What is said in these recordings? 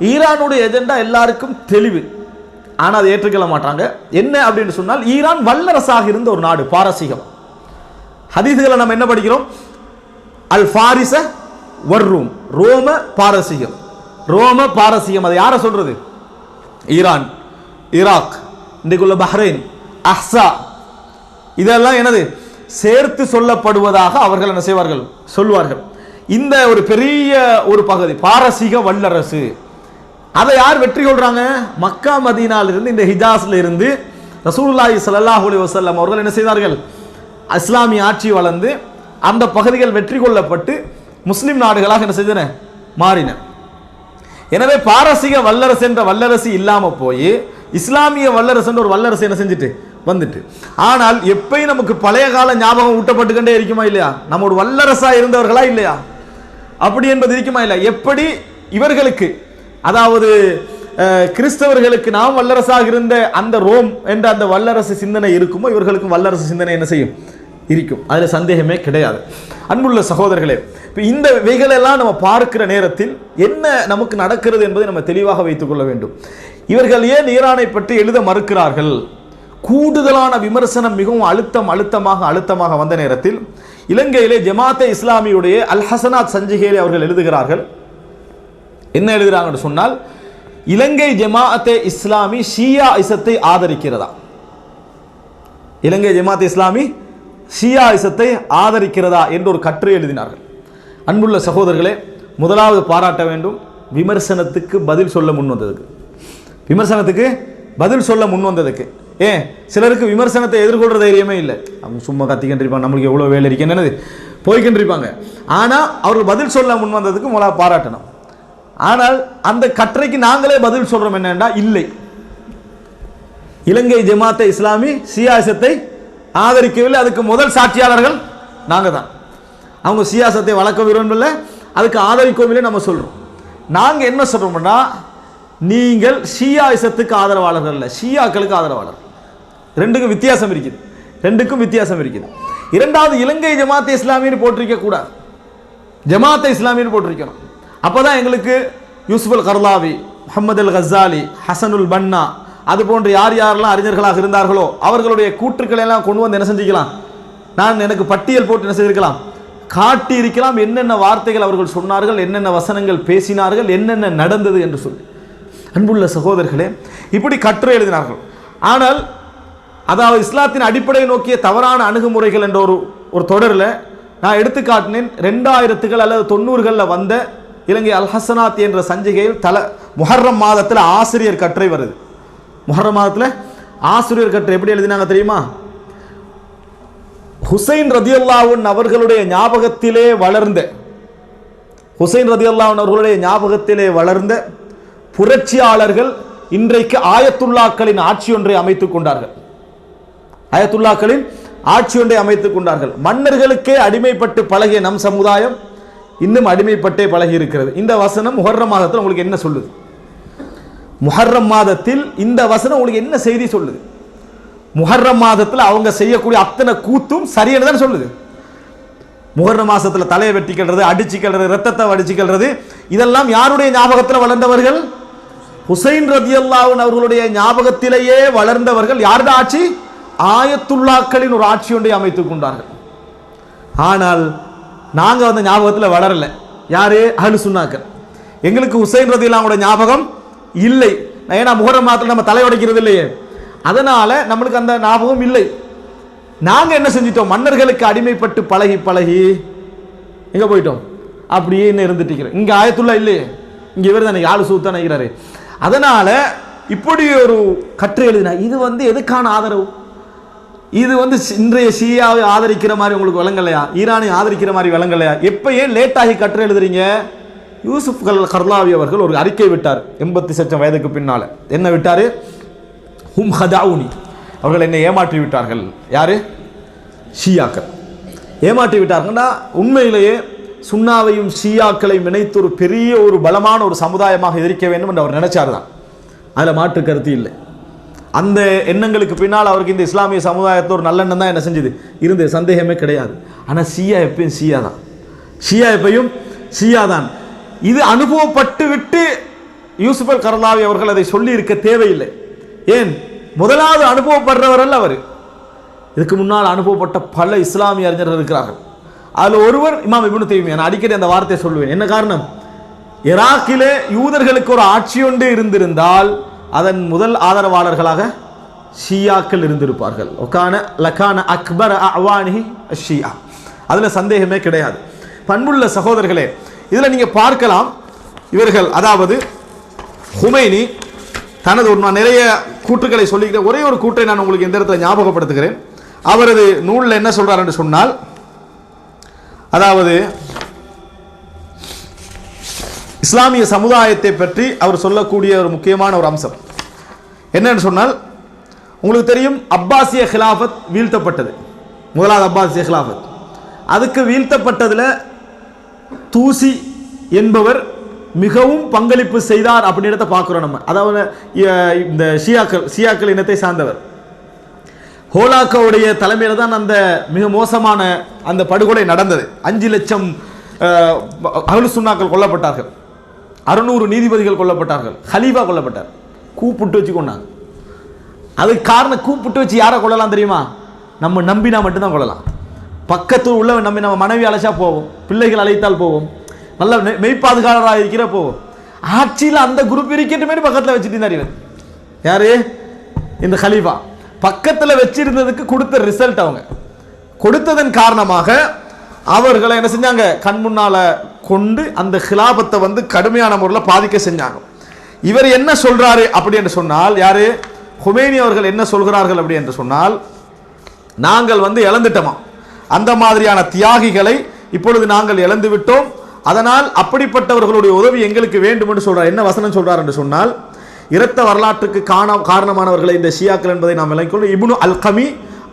ஈரானுடைய எஜெண்டா எல்லாருக்கும் தெளிவு. ஆனால் அதை ஏற்றுக்கொள்ள மாட்டாங்க. என்ன அப்படின்னு சொன்னால் ஈரான் வல்லரசாக இருந்த ஒரு நாடு பாரசீகம். ஹதீதுகளை நம்ம என்ன படிக்கிறோம்? அல் ஃபாரிச வர்ரூம் ரோம பாரசீகம். ரோம பாரசீகம் அதை யாரை சொல்றது? ஈரான் ஈராக் இன்றைக்குள்ள பஹ்ரைன் அஹ்சா. இதெல்லாம் என்னது? சேர்த்து சொல்லப்படுவதாக அவர்கள் என்ன செய்வார்கள்? சொல்வார்கள். இந்த ஒரு பெரிய ஒரு பகுதி பாரசீக வல்லரசு. அதை யார் வெற்றி கொள்றாங்க? மக்கா மதீனால இருந்து இந்த ஹிஜாஸ்ல இருந்து ரசூலுல்லாஹி சல்லாஹ் அலி வசல்லம் அவர்கள் என்ன செய்தார்கள்? இஸ்லாமிய ஆட்சி வளர்ந்து அந்த பகுதிகள் வெற்றி கொள்ளப்பட்டு முஸ்லிம் நாடுகளாக என்ன செய்தன? மாறின. எனவே பாரசீக வல்லரசு என்ற வல்லரசு இல்லாம போய் இஸ்லாமிய வல்லரசு என்ற ஒரு வல்லரசு என்ன செஞ்சுட்டு? வந்துட்டு. ஆனால் எப்பயும் நமக்கு பழைய கால ஞாபகம் ஊட்டப்பட்டுக்கண்டே இருக்குமா இல்லையா? நம்ம ஒரு வல்லரசா இருந்தவர்களா இல்லையா? அப்படி என்பது இருக்குமா இல்லையா? எப்படி இவர்களுக்கு அதாவது கிறிஸ்தவர்களுக்கு நாம் வல்லரசாக இருந்த அந்த ரோம் என்ற அந்த வல்லரசு சிந்தனை இருக்குமோ இவர்களுக்கும் வல்லரசு சிந்தனை என்ன செய்யும்? இருக்கும். அதில் சந்தேகமே கிடையாது. அன்புள்ள சகோதரர்களே இப்போ இந்த வைகளெல்லாம் நம்ம பார்க்கிற நேரத்தில் என்ன நமக்கு நடக்கிறது என்பதை நம்ம தெளிவாக வைத்துக்கொள்ள வேண்டும். இவர்கள் ஏன் ஈரானை பற்றி எழுத மறுக்கிறார்கள்? கூடுதலான விமர்சனம் மிகவும் அழுத்தம் அழுத்தமாக அழுத்தமாக வந்த நேரத்தில் இலங்கையிலே ஜமாத்தே இஸ்லாமியுடைய அல் ஹசனாத் சஞ்சிகையிலே அவர்கள் எழுதுகிறார்கள் என்ன எழுதுறாங்கன்னு சொன்னால் இலங்கை ஜமாஅத்தே இஸ்லாமி ஷியா இசத்தை ஆதரிக்கிறதா? இலங்கை ஜமாத் இஸ்லாமி ஷியா இசத்தை ஆதரிக்கிறதா என்று ஒரு கட்டுரை எழுதினார்கள். அன்புள்ள சகோதரர்களே முதலாவது பாராட்ட வேண்டும். விமர்சனத்துக்கு பதில் சொல்ல முன் வந்ததுக்கு. விமர்சனத்துக்கு பதில் சொல்ல முன் வந்ததுக்கு. ஏன்? சிலருக்கு விமர்சனத்தை எதிர்கொள்கிற தைரியமே இல்லை. அவங்க சும்மா கத்திக்கின்றிருப்பாங்க. நம்மளுக்கு எவ்வளோ வேலை இருக்கு? என்னது? போய்கின்றிருப்பாங்க ஆனால் அவர்கள் பதில் சொல்ல முன் வந்ததுக்கு முதலாக பாராட்டணும். ஆனால் அந்த கட்டுரைக்கு நாங்களே பதில் சொல்றோம் என்னன்னா இல்லை. இலங்கை ஜமாத்தை இஸ்லாமி சியாசத்தை ஆதரிக்கவில்லை. அதுக்கு முதல் சாட்சியாளர்கள் நாங்கள் தான். அவங்க சியாசத்தை வளர்க்க விரும்பல அதுக்கு ஆதரிக்கவில்லை நம்ம சொல்றோம். நாங்கள் என்ன சொல்றோம்னா நீங்கள் ஷியாயிசத்துக்கு ஆதரவாளர்கள் இல்லை ஷியாக்களுக்கு ஆதரவாளர் ரெண்டுக்கும் வித்தியாசம் இருக்குது. ரெண்டுக்கும் வித்தியாசம் இருக்குது. இரண்டாவது இலங்கை ஜமாத்தை இஸ்லாமின்னு போட்டிருக்க கூடாது ஜமாத்தை இஸ்லாமின்னு போட்டிருக்கணும். அப்பதான் எங்களுக்கு யூசுஃபுல் கர்லாவி முஹம்மது அல் ஹசாலி ஹசனுல் பன்னா அது போன்ற யார் யாரெல்லாம் அறிஞர்களாக இருந்தார்களோ அவர்களுடைய கூற்றுக்களை எல்லாம் கொண்டு வந்து என்ன செஞ்சுக்கலாம்? நான் எனக்கு பட்டியல் போட்டு என்ன செய்திருக்கலாம் காட்டி இருக்கலாம் என்னென்ன வார்த்தைகள் அவர்கள் சொன்னார்கள் என்னென்ன வசனங்கள் பேசினார்கள் என்னென்ன நடந்தது என்று சொல்லி. அன்புள்ள சகோதரர்களே இப்படி கற்று எழுதினார்கள். ஆனால் அதாவது இஸ்லாத்தின் அடிப்படையை நோக்கிய தவறான அணுகுமுறைகள் என்ற ஒரு ஒரு தொடரில் நான் எடுத்து காட்டினேன் ரெண்டாயிரத்துகள் அல்லது தொண்ணூறுகளில் வந்த இலங்கை அல் ஹசனாத் என்ற சஞ்சிகையில் தல முஹர்ரம் மாதத்தில் ஆசிரியர் கற்றை வருது. முஹர்ரம் மாதத்தில் ஆசிரியர் கற்றை எப்படி எழுதினாங்க தெரியுமா? ஹுசைன் ரதியல்லாவுன் அவர்களுடைய ஞாபகத்திலே வளர்ந்த ஹுசைன் ரதியல்லாவுன் அவர்களுடைய ஞாபகத்திலே வளர்ந்த புரட்சியாளர்கள் இன்றைக்கு ஆயத்துல்லாக்களின் ஆட்சி ஒன்றை அமைத்துக் கொண்டார்கள். ஆயத்துல்லாக்களின் ஆட்சி ஒன்றை அமைத்துக் கொண்டார்கள். மன்னர்களுக்கே அடிமைப்பட்டு பழகிய நம் சமுதாயம் இன்னும் அடிமைப்பட்டே பழகி இருக்கிறது இந்த வசனம் முஹர்ரம் மாதத்தில் உங்களுக்கு என்ன சொல்லுது? முஹர்ரம் மாதத்தில் இந்த வசனம் உங்களுக்கு என்ன செய்தி சொல்லுது? முஹர்ரம் மாதத்தில் அவங்க செய்யக்கூடிய அத்தனை கூத்தும் சரியானு தான் சொல்லுது. முகர்ண மாசத்தில் தலையை வெட்டிக்கிறது அடிச்சுக்கிறது ரத்தத்தை அடிச்சுக்கிறது இதெல்லாம் யாருடைய ஞாபகத்தில் வளர்ந்தவர்கள்? ஹுசைன் ரதியல்லாவின் அவர்களுடைய ஞாபகத்திலேயே வளர்ந்தவர்கள் யாருடைய ஆட்சி? ஆயத்துல்லாக்களின் ஒரு ஆட்சி ஒன்றை அமைத்துக் கொண்டார்கள். ஆனால் நாங்கள் அந்த ஞாபகத்தில் வளரல. யார்? அஹலு சுண்ணாக்கள் எங்களுக்கு ஹுசைன் ரதியல்லாவோட ஞாபகம் இல்லை. ஏன்னா முகரம் மாதத்தில் நம்ம தலை உடைக்கிறது இல்லையே. அதனால் நம்மளுக்கு அந்த ஞாபகம் இல்லை. நாங்கள் என்ன செஞ்சிட்டோம்? மன்னர்களுக்கு அடிமைப்பட்டு பழகி பழகி எங்கே போயிட்டோம்? அப்படியே இன்னும் இருந்துட்டு இருக்கிறோம். இங்க ஆயத்துல்லா இல்லையே. இங்கே இவர் தானே ஆளு சூத்தான் நினைக்கிறாரு. அதனால் இப்படி ஒரு கற்று எழுதினா இது வந்து எதுக்கான ஆதரவு? இது வந்து இன்றைய ஷியாவை ஆதரிக்கிற மாதிரி உங்களுக்கு விளங்கலையா? ஈரானை ஆதரிக்கிற மாதிரி விளங்கலையா? எப்போ ஏன் லேட்டாகி கட்டுரை எழுதுறீங்க? யூசுப் கல் கர்லாவி அவர்கள் ஒரு அறிக்கை விட்டார் எண்பத்தி சச்சம் வயதுக்கு பின்னால். என்ன விட்டார்? ஹும் ஹதாவுனி. அவர்கள் என்னை ஏமாற்றி விட்டார்கள். யார்? ஷியாக்கள். ஏமாற்றி விட்டார்கள்னா உண்மையிலேயே சுண்ணாவையும் ஷியாக்களையும் இணைத்து ஒரு பெரிய ஒரு பலமான ஒரு சமுதாயமாக எதிர்க்க வேண்டும் என்று அவர் நினைச்சார் தான் அதில் மாற்று கருத்து இல்லை. அந்த எண்ணங்களுக்கு பின்னால் அவருக்கு இந்த இஸ்லாமிய சமுதாயத்தை ஒரு நல்லெண்ணம் தான் என்ன செஞ்சது? இருந்தது. சந்தேகமே கிடையாது. ஆனால் சியா எப்பயும் சியா தான். ஷியா எப்பையும் ஷியா தான். இது அனுபவப்பட்டு விட்டு யூசுப் அல் கரலாவி அவர்கள் அதை சொல்லி இருக்க தேவையில்லை. ஏன்? முதலாவது அனுபவப்படுறவர் அல்ல அவர். இதுக்கு முன்னால் அனுபவப்பட்ட பல இஸ்லாமிய அறிஞர்கள் இருக்கிறார்கள். அதில் ஒருவர் இமாம் இப்னு தெய்வம் நான் அடிக்கடி அந்த வார்த்தையை சொல்லுவேன். என்ன காரணம்? ஈராக்கிலே யூதர்களுக்கு ஒரு ஆட்சி ஒன்று இருந்திருந்தால் அதன் முதல் ஆதரவாளர்களாக ஷியாக்கள் இருந்திருப்பார்கள். ஒக்கான லக்கான அக்பர் அவானி ஷியா. அதில் சந்தேகமே கிடையாது. பண்புள்ள சகோதரர்களே இதில் நீங்கள் பார்க்கலாம். இவர்கள் அதாவது ஹுமைனி தனது ஒரு நான் நிறைய கூற்றுக்களை சொல்லிக்கிறேன் ஒரே ஒரு கூற்றை நான் உங்களுக்கு எந்த இடத்துல ஞாபகப்படுத்துகிறேன். அவரது நூலில் என்ன சொல்கிறார் என்று சொன்னால் அதாவது இஸ்லாமிய சமுதாயத்தை பற்றி அவர் சொல்லக்கூடிய ஒரு முக்கியமான ஒரு அம்சம். என்னன்னு சொன்னால் உங்களுக்கு தெரியும் அப்பாசிய ஹிலாஃபத் வீழ்த்தப்பட்டது. முதலாவது அப்பாசிய ஹிலாஃபத். அதுக்கு வீழ்த்தப்பட்டதில் தூசி என்பவர் மிகவும் பங்களிப்பு செய்தார் அப்படின்றத பார்க்குறோம் நம்ம. அதாவது இந்த ஷியாக்கள் ஷியாக்கள் இனத்தை சார்ந்தவர். ஹோலாக்காவுடைய தலைமையில் தான் அந்த மிக மோசமான அந்த படுகொலை நடந்தது. அஞ்சு லட்சம் அகலு சுண்ணாக்கள் கொல்லப்பட்டார்கள். அறுநூறு நீதிபதிகள் கொல்லப்பட்டார்கள். ஹலீஃபா கொல்லப்பட்டார். கூப்பிட்டு வச்சு கொண்டாங்க அதுக்கு காரணம் கூப்பிட்டு வச்சு யாரை கொள்ளலாம் தெரியுமா? நம்ம நம்பினா மட்டும்தான் கொள்ளலாம் பக்கத்தில் உள்ளவன் நம்பி நம்ம மனைவி அழைச்சா போவோம். பிள்ளைகள் அழைத்தால் போவோம். நல்ல மெய்- இருக்கிற போவோம். ஆட்சியில் அந்த குரூப் இருக்கட்டுமே பக்கத்தில் வச்சுட்டு இருந்தார் இவன். யாரு? இந்த ஹலீஃபா. பக்கத்தில் வச்சிருந்ததுக்கு கொடுத்த ரிசல்ட் அவங்க. கொடுத்ததன் காரணமாக அவர்களை என்ன செஞ்சாங்க? கண் முன்னால் கொண்டு அந்த ஹிலாபத்தை வந்து கடுமையான முறையில் பாதிக்க செஞ்சாங்க. இவர் என்ன சொல்றாரு அப்படி என்று சொன்னால் யாரு? ஹுமேனி அவர்கள் என்ன சொல்கிறார்கள் அப்படி என்று சொன்னால் நாங்கள் வந்து இழந்துட்டோமா? அந்த மாதிரியான தியாகிகளை இப்பொழுது நாங்கள் இழந்து விட்டோம். அதனால் அப்படிப்பட்டவர்களுடைய உதவி எங்களுக்கு வேண்டும் என்று சொல்றார். என்ன வசனம் சொல்றார் என்று சொன்னால் இரத்த வரலாற்றுக்கு காண காரணமானவர்களை இந்த ஷியாக்கள் என்பதை நாம் விளங்கிக்கொண்டு Ibnu Alkami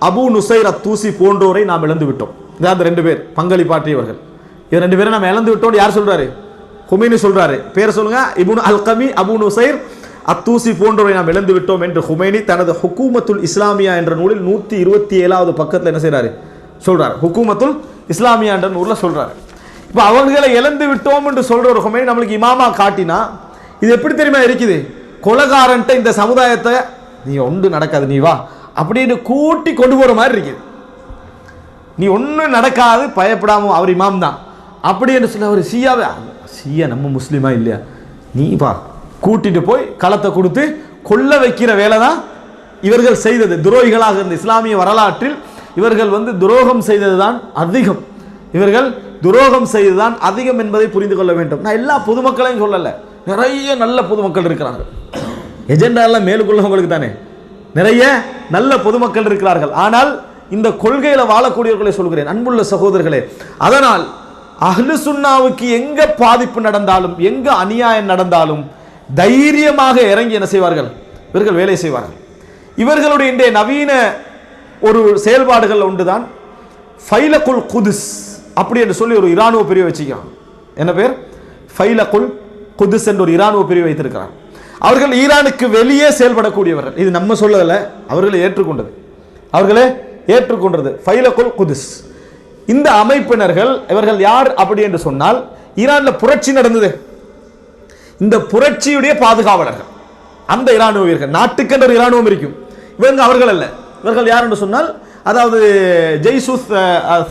Abu Nusair Attusi போன்றோரை நாம் இழந்து விட்டோம். இதான் அந்த ரெண்டு பேர் பங்களிப்பாற்றியவர்கள். இவர் ரெண்டு பேரும் நம்ம இழந்து விட்டோம் யார் சொல்றாரு? ஹுமைனி சொல்றாரு. பேர் சொல்லுங்க. இபுன் அல் கமி அபு நுசைர் அத்தூசி போன்றவரை நாம் இழந்து விட்டோம் என்று ஹுமைனி தனது ஹுக்கூமத்துல் இஸ்லாமியா என்ற நூலில் நூற்றி இருபத்தி ஏழாவது பக்கத்தில் என்ன செய்கிறாரு சொல்றார். ஹுக்கூமத்துல் இஸ்லாமியா என்ற நூலில் சொல்றாரு. இப்போ அவர்களை இழந்து விட்டோம் என்று சொல்ற ஒரு ஹுமைனி நம்மளுக்கு இமாமா காட்டினா இது எப்படி தெரியுமா இருக்குது? கொலகாரன்ட்ட இந்த சமுதாயத்தை நீ ஒன்று நடக்காது நீ வா அப்படின்னு கூட்டி கொண்டு போகிற மாதிரி இருக்குது. நீ ஒன்றும் நடக்காது பயப்படாமல் அவர் இமாம் தான். அப்படி என்று சொல்ல அவர் சியாவே சியா நம்ம முஸ்லீமா இல்லையா? நீ பா கூட்டிட்டு போய் களத்தை கொடுத்து கொல்ல வைக்கிற வேலை தான் இவர்கள் செய்தது. துரோகிகளாக இருந்த இஸ்லாமிய வரலாற்றில் இவர்கள் வந்து துரோகம் செய்தது தான் அதிகம். இவர்கள் துரோகம் செய்ததுதான் அதிகம் என்பதை புரிந்து கொள்ள வேண்டும். நான் எல்லா பொதுமக்களையும் சொல்லலை. நிறைய நல்ல பொதுமக்கள் இருக்கிறாங்க எஜெண்டா எல்லாம் மேலுக்குள்ளவங்களுக்கு தானே. நிறைய நல்ல பொதுமக்கள் இருக்கிறார்கள். ஆனால் இந்த கொள்கையில் வாழக்கூடியவர்களை சொல்கிறேன். அன்புள்ள சகோதரர்களே அதனால் அஹ்லு சுன்னாவுக்கு எங்க பாதிப்பு நடந்தாலும் எங்க அநியாயம் நடந்தாலும் தைரியமாக இறங்கி என்ன செய்வார்கள்? இவர்கள் வேலை செய்வார்கள். இவர்களுடைய இன்றைய நவீன ஒரு செயல்பாடுகள் ஒன்றுதான் ஃபைலகுல் குதுஸ் அப்படி என்று சொல்லி ஒரு இராணுவ பிரிவு வச்சுக்கிறான். என்ன பேர்? ஃபைலகுல் குதுஸ் என்று ஒரு இராணுவ பிரிவு வைத்திருக்கிறார் அவர்கள் ஈரானுக்கு வெளியே செயல்படக்கூடியவர்கள். இது நம்ம சொல்லதில்லை அவர்களை ஏற்றுக்கொண்டது. அவர்களே ஏற்றுக்கொண்டது ஃபைலகுல் குதுஸ். இந்த அமைப்பினர்கள் இவர்கள் யார் அப்படி என்று சொன்னால் ஈரானில் புரட்சி நடந்தது. இந்த புரட்சியுடைய பாதுகாவலர்கள். அந்த இராணுவ வீரர்கள். நாட்டுக்கென்ற இராணுவம் இருக்கும். இவங்க அவர்கள் அல்ல. இவர்கள் யார் என்று சொன்னால் அதாவது ஜெய்சூஸ்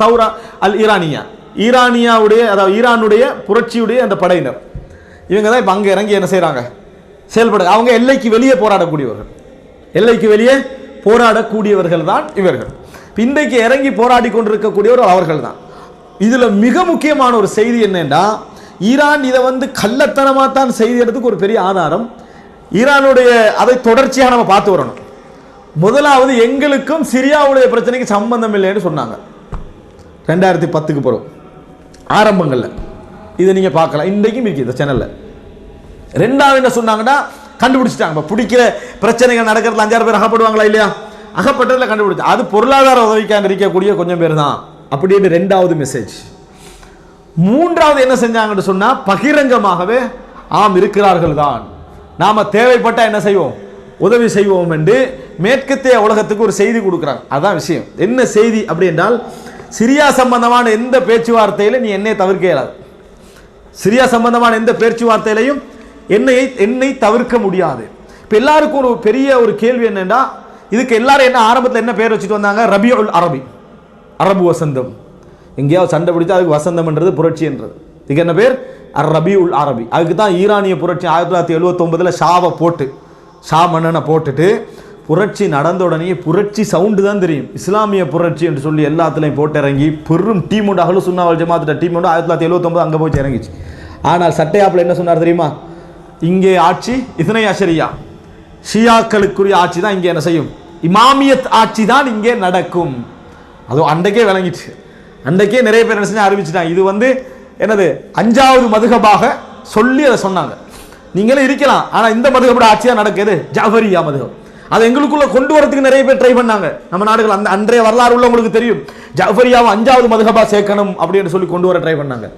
சௌரா அல் ஈரானியா ஈரானியாவுடைய அதாவது ஈரானுடைய புரட்சியுடைய அந்த படையினர். இவங்க தான் இப்போ அங்கே இறங்கி என்ன செய்கிறாங்க செயல்பட அவங்க எல்லைக்கு வெளியே போராடக்கூடியவர்கள். எல்லைக்கு வெளியே போராடக்கூடியவர்கள் தான் இவர்கள். இன்றைக்கு இறங்கி போராடி கொண்டிருக்கக்கூடியவர் அவர்கள் தான் இதில் மிக முக்கியமான ஒரு செய்தி என்னென்னா ஈரான் இதை வந்து கள்ளத்தனமாக தான் செய்ததுக்கு ஒரு பெரிய ஆதாரம். ஈரானுடைய அதை தொடர்ச்சியாக நம்ம பார்த்து வரணும். முதலாவது எங்களுக்கும் சிரியாவுடைய பிரச்சனைக்கு சம்பந்தம் இல்லைன்னு சொன்னாங்க. ரெண்டாயிரத்தி பத்துக்கு பிறகு. ஆரம்பங்களில். இதை நீங்கள் பார்க்கலாம். இன்றைக்கும் இருக்குது இந்த சேனலில் ரெண்டாவது என்ன சொன்னாங்கன்னா கண்டுபிடிச்சிட்டாங்க. பிடிக்கிற பிரச்சனைகள் நடக்கிறது அஞ்சாறு பேர் அகப்படுவாங்களா இல்லையா? அகப்பட்டதில் கண்டுபிடிச்சு. அது பொருளாதார உதவிக்காக இருக்கக்கூடிய கொஞ்சம் பேர் தான் அப்படின்னு ரெண்டாவது மெசேஜ் மூன்றாவது என்ன செஞ்சாங்கன்னு சொன்னால் பகிரங்கமாகவே ஆம் இருக்கிறார்கள் தான் நாம் தேவைப்பட்டால் என்ன செய்வோம்? உதவி செய்வோம் என்று மேற்கத்திய உலகத்துக்கு ஒரு செய்தி கொடுக்குறாங்க அதான் விஷயம். என்ன செய்தி அப்படி என்றால் சிரியா சம்பந்தமான எந்த பேச்சுவார்த்தையிலும் நீ என்னை தவிர்க்க இயலாது. சிரியா சம்பந்தமான எந்த பேச்சுவார்த்தையிலையும் என்னை என்னை தவிர்க்க முடியாது. இப்போ எல்லாருக்கும் ஒரு பெரிய ஒரு கேள்வி என்னென்னா இதுக்கு எல்லாரும் என்ன ஆரம்பத்தில் என்ன பேர் வச்சுட்டு வந்தாங்க? ரபியுல் அரபி. அரபு வசந்தம். எங்கேயாவது சண்டை பிடிச்சா அதுக்கு வசந்தம்ன்றது புரட்சின்றது இதுக்கு என்ன பேர்? அர் ரபியுல் அரபி. அதுக்கு தான் ஈரானிய புரட்சி ஆயிரத்தி தொள்ளாயிரத்தி எழுபத்தொம்பதில் ஷாவை போட்டு ஷா மன்னனை போட்டுட்டு புரட்சி நடந்த உடனே புரட்சி சவுண்டு தான் தெரியும். இஸ்லாமிய புரட்சி என்று சொல்லி எல்லாத்துலையும் போட்டு இறங்கி பெரும் டீம் உண்டு. அகலு சுன்னாவல் ஜமாத்திட்ட டீம் உண்டு. ஆயிரத்தி தொள்ளாயிரத்தி எழுபத்தொம்பது அங்கே போய் இறங்கிச்சு. ஆனால் சட்டையாப்பில் என்ன சொன்னார் தெரியுமா? இங்கே ஆட்சி இதனை அஷரியா. ஷியாக்களுக்குரிய ஆட்சி தான் இங்கே என்ன செய்யும்? இமாமியத் ஆட்சி தான் இங்கே நடக்கும். அதுவும் அன்றைக்கே விளங்கிட்டு அன்றைக்கே நிறைய பேர் என்ன செஞ்சு அறிவிச்சிட்டாங்க. இது வந்து என்னது? அஞ்சாவது மதுகபாக சொல்லி அதை சொன்னாங்க. நீங்களும் இருக்கலாம். ஆனால் இந்த மதுகபோட ஆட்சியாக நடக்குது ஜாஃபரியா மதுகம் அதை எங்களுக்குள்ள கொண்டு வரதுக்கு நிறைய பேர் ட்ரை பண்ணாங்க. நம்ம நாடுகள் அந்த அன்றைய வரலாறு உள்ளவங்களுக்கு தெரியும். ஜாஃபரியாவை அஞ்சாவது மதுகபா சேர்க்கணும் அப்படின்னு சொல்லி கொண்டு வர ட்ரை பண்ணாங்க.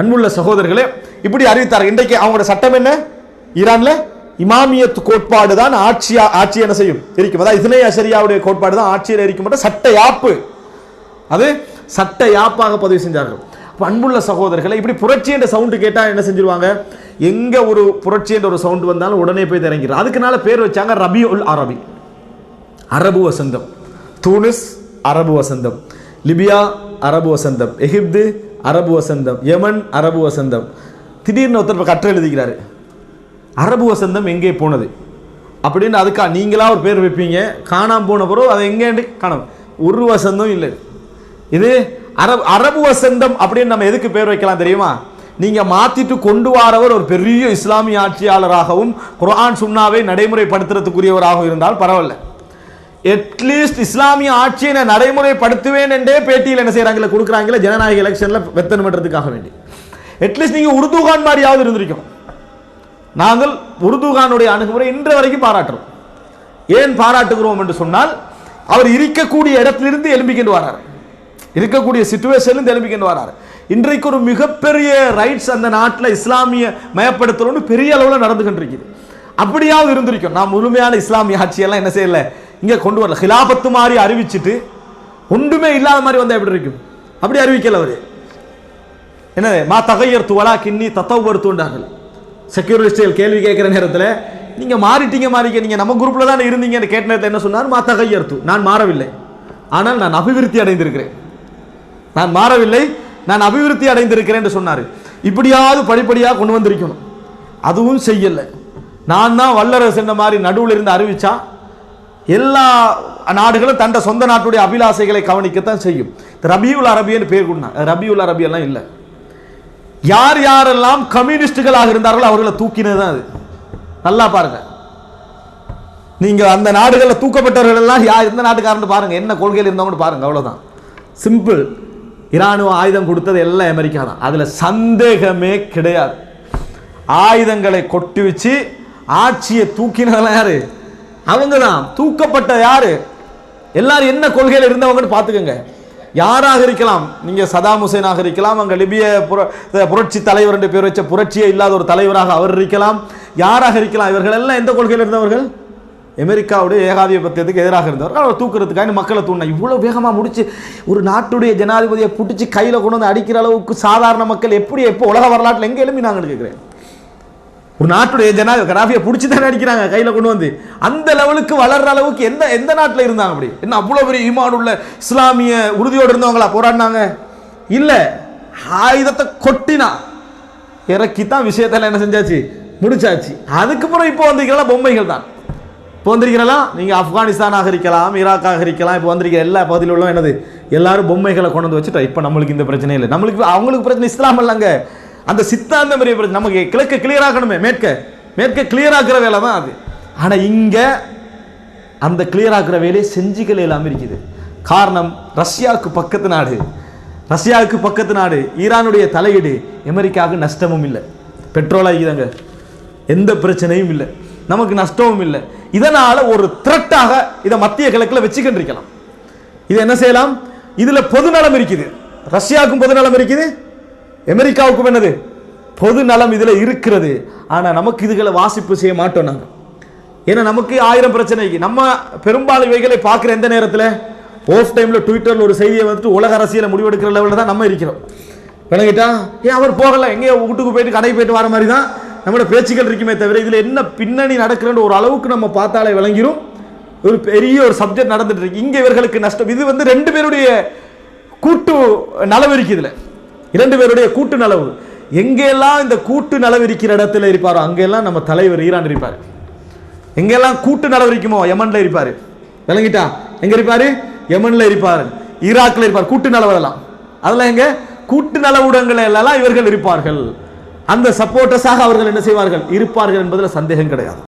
அன்புள்ள சகோதரர்களே இப்படி அறிவித்தார்கள். இன்றைக்கு அவங்களோட சட்டம் என்ன? ஈரானில் இமாமியத் கோட்பாடு தான் ஆட்சியா ஆட்சி என்ன செய்யும்? இருக்கும் அதாவது இதனை அசரியாவுடைய கோட்பாடு தான் ஆட்சியில் இருக்கும் மட்டும் சட்ட யாப்பு அது சட்ட யாப்பாக பதிவு செஞ்சார்கள். பண்புள்ள அன்புள்ள சகோதரர்களை இப்படி புரட்சி என்ற சவுண்டு கேட்டால் என்ன செஞ்சிருவாங்க? எங்கே ஒரு புரட்சி என்ற ஒரு சவுண்டு வந்தாலும் உடனே போய் இறங்கிடும் அதுக்குனால பேர் வச்சாங்க ரபி உல் அரபி. அரபு வசந்தம். தூனிஸ் அரபு வசந்தம். லிபியா அரபு வசந்தம். எகிப்து அரபு வசந்தம். யமன் அரபு வசந்தம். திடீர்னு ஒருத்தர் இப்போ கற்று எழுதிக்கிறாரு. அரபு வசந்தம் எங்கே போனது? அப்படின்னு அதுக்கா நீங்களாக ஒரு பேர் வைப்பீங்க. காணாம போன பிறகு அது எங்கேண்டு காணும். ஒரு வசந்தம் இல்லை. இது அரபு அரபு வசந்தம் அப்படின்னு நம்ம எதுக்கு பேர் வைக்கலாம் தெரியுமா? நீங்கள் மாற்றிட்டு கொண்டு வரவர் ஒரு பெரிய இஸ்லாமிய ஆட்சியாளராகவும் குரான் சுண்ணாவை நடைமுறைப்படுத்துறதுக்குரியவராகவும் இருந்தால் பரவாயில்ல. அட்லீஸ்ட் இஸ்லாமிய ஆட்சியை நான் நடைமுறைப்படுத்துவேன் என்றே பேட்டியில் என்ன செய்கிறாங்களே கொடுக்குறாங்களே ஜனநாயக எலெக்ஷனில் வெத்தனம் பண்ணுறதுக்காக வேண்டி. அட்லீஸ்ட் நீங்கள் உருதுகான் மாதிரியாவது இருந்திருக்கும் நாங்கள் உருதுகானுடைய அணுகுமுறை இன்று வரைக்கும் பாராட்டுறோம். ஏன் பாராட்டுகிறோம் என்று சொன்னால் அவர் இருக்கக்கூடிய இடத்திலிருந்து எழும்பிக்கிட்டு வரார். இருக்கக்கூடிய சுச்சுவேஷன்லேருந்து எழும்பிக்கிட்டு வரார். இன்றைக்கு ஒரு மிகப்பெரிய ரைட்ஸ் அந்த நாட்டில் இஸ்லாமிய மயப்படுத்தணும்னு பெரிய அளவில் நடந்து கொண்டிருக்குது. அப்படியாவது இருந்திருக்கும். நான் முழுமையான இஸ்லாமிய ஆட்சியெல்லாம் என்ன செய்யல? இங்கே கொண்டு வரல. ஹிலாபத்து மாதிரி அறிவிச்சிட்டு ஒன்றுமே இல்லாத மாதிரி வந்தால் எப்படி இருக்கும்? அப்படி அறிவிக்கல அவர். என்னது? மா தகையர் துவலா கிண்ணி தத்தவர் செக்யூரிஸ்டுகள் கேள்வி கேட்குற நேரத்தில் நீங்கள் மாறிட்டீங்க மாறிக்க நீங்கள் நம்ம குரூப்பில் தான் இருந்தீங்கன்னு கேட்ட நேரத்தில் என்ன சொன்னார்? மா தகையர் நான் மாறவில்லை. ஆனால் நான் அபிவிருத்தி அடைந்திருக்கிறேன். நான் மாறவில்லை நான் அபிவிருத்தி அடைந்திருக்கிறேன் என்று சொன்னார். இப்படியாவது படிப்படியாக கொண்டு வந்திருக்கணும். அதுவும் செய்யலை. நான் தான் வல்லரசு என்ற மாதிரி நடுவில் இருந்து அறிவிச்சா எல்லா நாடுகளும் தண்ட சொந்த நாட்டுடைய அபிலாசைகளை கவனிக்கத்தான் செய்யும். ரபியுல் அரபின்னு பேர் கொடுனா ரபியுல் அரபியெல்லாம் இல்லை. யார் யாரெல்லாம் கம்யூனிஸ்டுகளாக இருந்தார்களோ அவர்களை தூக்கினது தான் அது. நல்லா பாருங்க. நீங்க அந்த நாடுகளில் தூக்கப்பட்டவர்கள் எல்லாம் யார் எந்த நாட்டுக்காரன்னு பாருங்க. என்ன கொள்கையில் இருந்தவங்கன்னு பாருங்க அவ்வளோதான் சிம்பிள் இராணுவ ஆயுதம் கொடுத்தது எல்லாம் அமெரிக்கா தான். அதில் சந்தேகமே கிடையாது. ஆயுதங்களை கொட்டி வச்சு ஆட்சியை தூக்கினதெல்லாம் யாரு? அவங்க தான் தூக்கப்பட்ட யாரு? எல்லாரும் என்ன கொள்கையில் இருந்தவங்கன்னு பார்த்துக்கோங்க. யாராக இருக்கலாம்? நீங்கள் சதாம் ஹுசைனாக இருக்கலாம் அங்கே லிபிய புர- புரட்சி தலைவர் என்று பேர் வச்ச புரட்சியே இல்லாத ஒரு தலைவராக அவர் இருக்கலாம். யாராக இருக்கலாம்? இவர்கள் எல்லாம் எந்த கொள்கையில் இருந்தவர்கள்? அமெரிக்காவுடைய ஏகாதிபத்தியத்துக்கு எதிராக இருந்தவர்கள் அவர் தூக்குறதுக்காக மக்களை தூண்டினா. இவ்வளோ வேகமாக முடிச்சு ஒரு நாட்டுடைய ஜனாதிபதியை பிடிச்சி கையில் கொண்டு வந்து அடிக்கிற அளவுக்கு சாதாரண மக்கள் எப்படி எப்போ உலக வரலாற்றில் எங்கே எழுப்பி நாங்கள் கேட்குறேன் ஒரு நாட்டுடைய ஜனாதிபதி கடாஃபியை பிடிச்சி தானே அடிக்கிறாங்க கையில் கொண்டு வந்து. அந்த லெவலுக்கு வளர்ற அளவுக்கு எந்த எந்த நாட்டில் இருந்தாங்க அப்படி? என்ன அவ்வளோ பெரிய ஈமான் உள்ள இஸ்லாமிய உறுதியோடு இருந்தவங்களா போராடினாங்க? இல்லை ஆயுதத்தை கொட்டினா இறக்கி தான் விஷயத்தில் என்ன செஞ்சாச்சு? முடிச்சாச்சு. அதுக்கப்புறம் இப்போ வந்திருக்கிறலாம் பொம்மைகள் தான். இப்போ வந்திருக்கிறலாம் நீங்கள் ஆப்கானிஸ்தானாக இருக்கலாம் ஈராக்காக இருக்கலாம் இப்போ வந்திருக்கிற எல்லா பகுதியில் உள்ளவங்க என்னது? எல்லாரும் பொம்மைகளை கொண்டு வந்து வச்சுட்டோம். இப்போ நம்மளுக்கு இந்த பிரச்சனை இல்லை. நம்மளுக்கு அவங்களுக்கு பிரச்சனை இஸ்லாம் இல்லைங்க. அந்த சித்தாந்தம் நமக்கு கிழக்கு கிளியர் ஆகணுமே மேற்க. மேற்க கிளியர் ஆகிற வேலை தான் அது. ஆனால் இங்கே அந்த கிளியர் ஆகிற வேலையை செஞ்சுக்கல இல்லாமல் இருக்குது. காரணம் ரஷ்யாவுக்கு பக்கத்து நாடு. ரஷ்யாவுக்கு பக்கத்து நாடு. ஈரானுடைய தலையீடு அமெரிக்காவுக்கு நஷ்டமும் இல்லை. பெட்ரோல் ஆகிதாங்க. எந்த பிரச்சனையும் இல்லை. நமக்கு நஷ்டமும் இல்லை. இதனால் ஒரு த்ரெட்டாக இதை மத்திய கிழக்கில் வச்சுக்கிட்டு இருக்கலாம். இது என்ன செய்யலாம்? இதில் பொது நலம் இருக்குது. ரஷ்யாவுக்கும் பொது நலம் இருக்குது. அமெரிக்காவுக்கும் என்னது? பொது நலம் இதில் இருக்கிறது. ஆனால் நமக்கு இதுகளை வாசிப்பு செய்ய மாட்டோம் நாங்கள் ஏன்னா நமக்கு ஆயிரம் பிரச்சனைக்கு நம்ம பெரும்பாலும் இவைகளை பார்க்குற எந்த நேரத்தில்? ஓஃப் டைமில் ட்விட்டரில் ஒரு செய்தியை வந்துட்டு உலக அரசியலை முடிவெடுக்கிற லெவலில் தான் நம்ம இருக்கிறோம். விளங்கிட்டா? ஏன் அவர் போகலை? எங்கேயோ வீட்டுக்கு போயிட்டு கடைக்கு போயிட்டு வர மாதிரி தான் நம்மளோட பேச்சுக்கள் இருக்குமே தவிர இதில் என்ன பின்னணி நடக்குதுன்னு ஒரு அளவுக்கு நம்ம பார்த்தாலே விளங்கிரும். ஒரு பெரிய ஒரு சப்ஜெக்ட் நடந்துட்டு இருக்கு. இங்கே இவர்களுக்கு நஷ்டம். இது வந்து ரெண்டு பேருடைய கூட்டு நலவு இருக்கு இதில். இரண்டு பேருடைய கூட்டு நலவு. எங்கெல்லாம் இந்த கூட்டு நலவு இருக்கிற இடத்துல இருப்பாரோ அங்கெல்லாம் நம்ம தலைவர் ஈரான் இருப்பார். எங்கெல்லாம் கூட்டு நலவு இருக்குமோ யமன்ல இருப்பார். விளங்கிட்டா? எங்க இருப்பார்? யமன்ல இருப்பாரு. ஈராக்ல இருப்பார். கூட்டு நலவெல்லாம் அதெல்லாம். எங்க? கூட்டு நலவுடங்கள் எல்லாம் இவர்கள் இருப்பார்கள். அந்த சப்போர்ட்டஸாக அவர்கள் என்ன செய்வார்கள்? இருப்பார்கள் என்பதில் சந்தேகம் கிடையாது.